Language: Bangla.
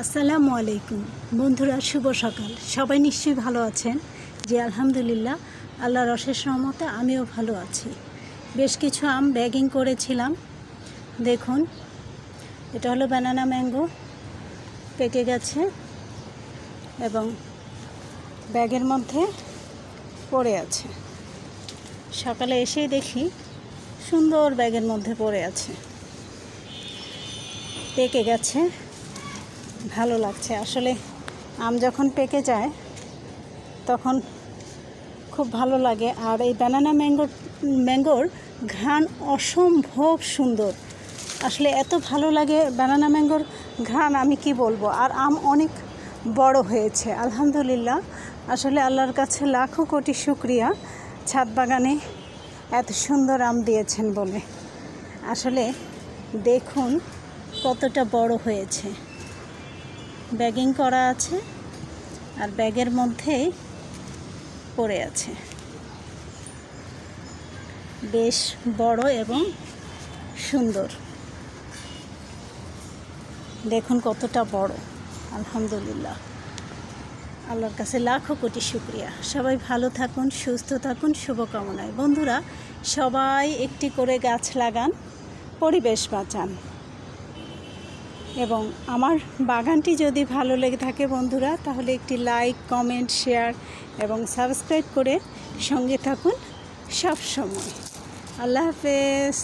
আসসালামু আলাইকুম। বন্ধুরা, শুভ সকাল। সবাই নিশ্চয়ই ভালো আছেন? যে আলহামদুলিল্লাহ। আল্লাহর অশেষ রহমতে আমিও ভালো আছি। বেশ কিছু আম ব্যাগিং করেছিলাম। দেখুন, এটা হলো ব্যানানা ম্যাঙ্গো পেকে গেছে এবং ব্যাগের মধ্যে পড়ে আছে। সকালে এসেই দেখি সুন্দর ব্যাগের মধ্যে পড়ে আছে। পেকে গেছে। ভালো লাগছে। আসলে আম যখন পেকে যায়, তখন খুব ভালো লাগে। আর এই ব্যানানা ম্যাঙ্গোর ম্যাঙ্গোর ঘ্রাণ অসম্ভব সুন্দর। আসলে এত ভালো লাগে ব্যানানা ম্যাঙ্গোর ঘ্রাণ, আমি কি বলব? আর আম অনেক বড় হয়েছে, আলহামদুলিল্লাহ। আসলে আল্লাহর কাছে লাখো কোটি শুক্রিয়া। ছাদ বাগানে এত সুন্দর আম দিয়েছেন বলে। আসলে দেখুন কতটা বড় হয়েছে। ব্যাগিং করা আছে আর ব্যাগের মধ্যেই পড়ে আছে। বেশ বড় এবং সুন্দর। দেখুন কতটা বড়, আলহামদুলিল্লাহ। আল্লাহর কাছে লাখো কোটি শুক্রিয়া। সবাই ভালো থাকুন, সুস্থ থাকুন, শুভকামনায়। বন্ধুরা, সবাই একটি করে গাছ লাগান, পরিবেশ বাঁচান। এবং আমার বাগানটি যদি ভালো লেগে থাকে বন্ধুরা, তাহলে একটি লাইক, কমেন্ট, শেয়ার এবং সাবস্ক্রাইব করে সঙ্গে থাকুন সব সময় আল্লাহ হাফেজ।